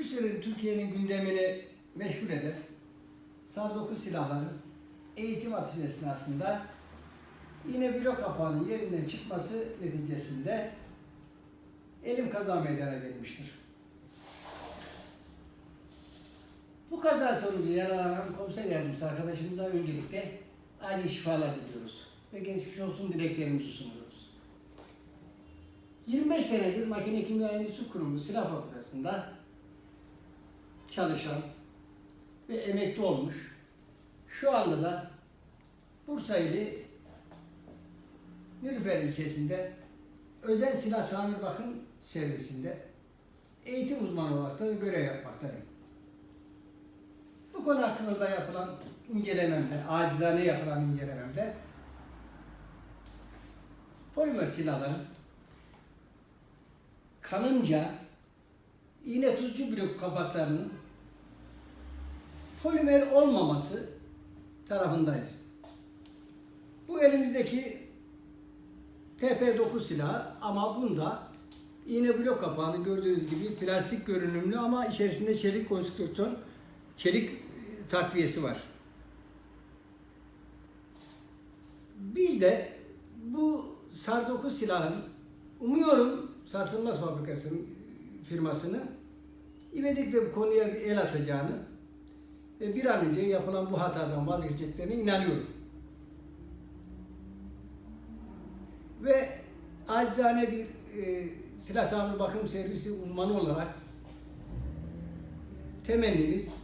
Bir süre Türkiye'nin gündemini meşgul eden SAR 9 silahların eğitim atışı esnasında yine blok kapağının yerinden çıkması neticesinde elim kaza meydana gelmiştir. Bu kaza sonucu yaralanan komiser yardımcısı arkadaşımıza öncelikle acil şifalar diliyoruz ve geçmiş olsun dileklerimizi sunuyoruz. 25 senedir Makine Kimya Endüstri Kurumu silah fabrikasında çalışan ve emekli olmuş. Şu anda da Bursa ili Nilüfer ilçesinde özel silah tamir bakım servisinde eğitim uzmanı olarak da görev yapmaktayım. Bu konu hakkında da yapılan incelememde, acizane yapılan incelememde polimer silahların kanımca iğne tutucu blok kapaklarının polimer olmaması tarafındayız. Bu elimizdeki TP9 silahı ama bunda iğne blok kapağını gördüğünüz gibi plastik görünümlü ama içerisinde çelik konstrüksiyon, çelik e, takviyesi var. Biz de bu SAR 9 silahın umuyorum sarsılmaz fabrikasının firmasının ivedilikle bu konuya bir el atacağını ve bir an önce yapılan bu hatadan vazgeçeceklerine inanıyorum. Ve acizane bir e, silah tamir bakım servisi uzmanı olarak temennimiz